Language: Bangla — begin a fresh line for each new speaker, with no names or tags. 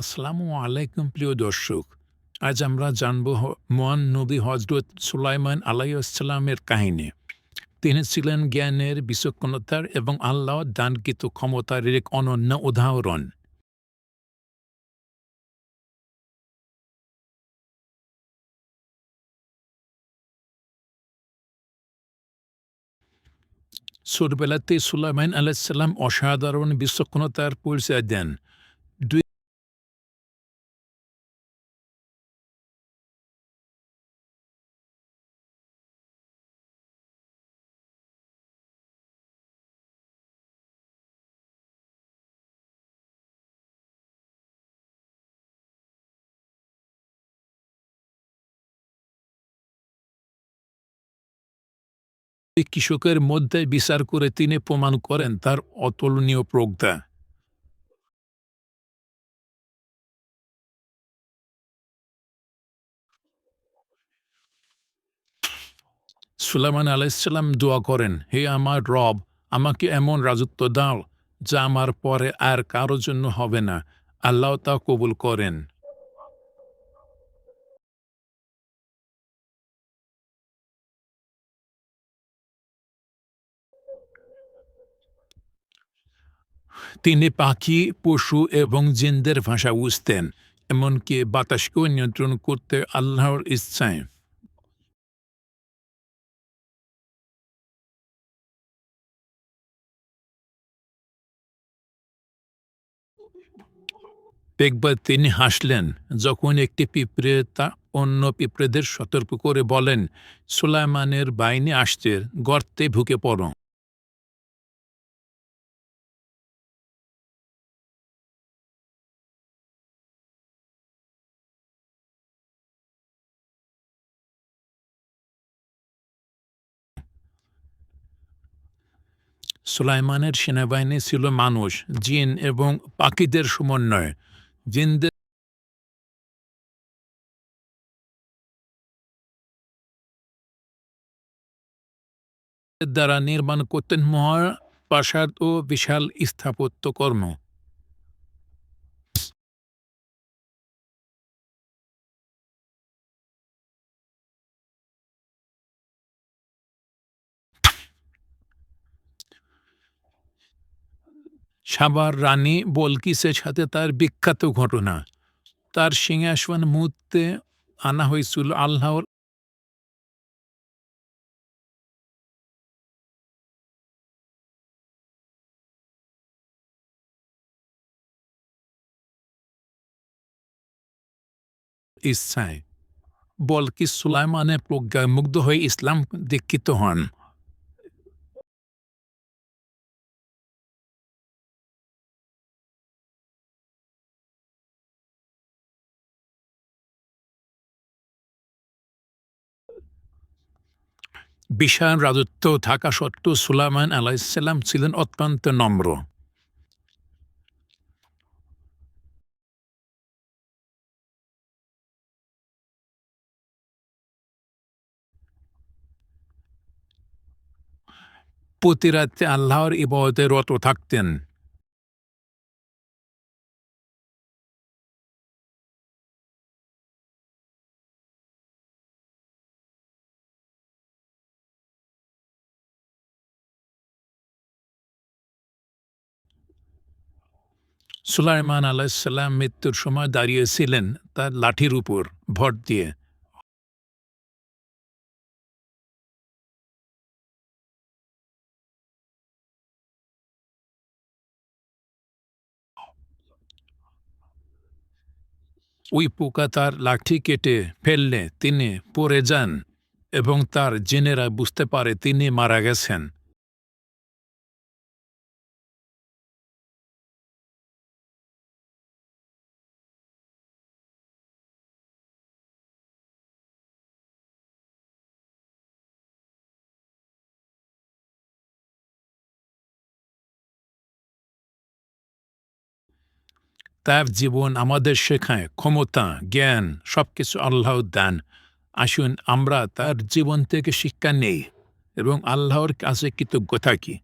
আসসালামু আলাইকুম প্রিয় দর্শক, আজ আমরা জানব মহান নবী হজরত সুলাইমান আলাইসাল্লামের কাহিনী। তিনি ছিলেন জ্ঞানের বিচক্ষণতার এবং আল্লাহ দানকৃত ক্ষমতার এক অনন্য উদাহরণ। ছোটবেলাতে সুলাইমান আলাইসাল্লাম অসাধারণ বিচক্ষণতার পরিচয় দেন। দুই কৃষকের মধ্যে বিচার করে তিনি প্রমাণ করেন তার অতুলনীয় প্রজ্ঞা। সুলাইমান আলাইসাল্লাম দোয়া করেন, হে আমার রব, আমাকে এমন রাজত্ব দাও যা আমার পরে আর কারও জন্য হবে না। আল্লাহ তা কবুল করেন। তিনি পাখি, পশু এবং জিনদের ভাষা বুঝতেন, এমনকি বাতাসকেও নিয়ন্ত্রণ করতে আল্লাহর ইচ্ছায়। একবার তিনি হাসলেন, যখন একটি পিঁপড়ে তা অন্য পিঁপড়েদের সতর্ক করে বলেন, সুলাইমানের বাইনে আসছে, গর্তে ঢুকে পড়ো। সুলাইমানের সেনাবাহিনী ছিল মানুষ, জিন এবং পাখিদের সমন্বয়। জিনদের দ্বারা নির্মাণ করতেন মহাপ্রাসাদ ও বিশাল স্থাপত্য সাবার রানী বলকিসের সাথে তার বিখ্যাত ঘটনা। তার সিংহাসন মুহূর্তে আনা হয়েছিল আল্লাহর ইচ্ছায়। বলকিস সুলাইমানের প্রজ্ঞায় মুগ্ধ হয়ে ইসলাম দীক্ষিত হন। বিশাল রাজত্ব থাকা সত্ত্বেও সুলাইমান আলাইসাল্লাম ছিলেন অত্যন্ত নম্র। প্রতি রাতে আল্লাহর ইবাদতে রত থাকতেন। সুলাইমান আলাইসাল্লাম মৃত্যুর সময় দাঁড়িয়েছিলেন তার লাঠির উপর, ভর দিয়ে। ওই পোকা তার লাঠি কেটে ফেললে তিনি পড়ে যান এবং তার জেনেরা বুঝতে পারে তিনি মারা গেছেন। তার জীবন আমাদের শেখায়, ক্ষমতা, জ্ঞান, সবকিছু আল্লাহ দান। আসুন আমরা তার জীবন থেকে শিক্ষা নেই এবং আল্লাহর কাছে কৃতজ্ঞ থাকি।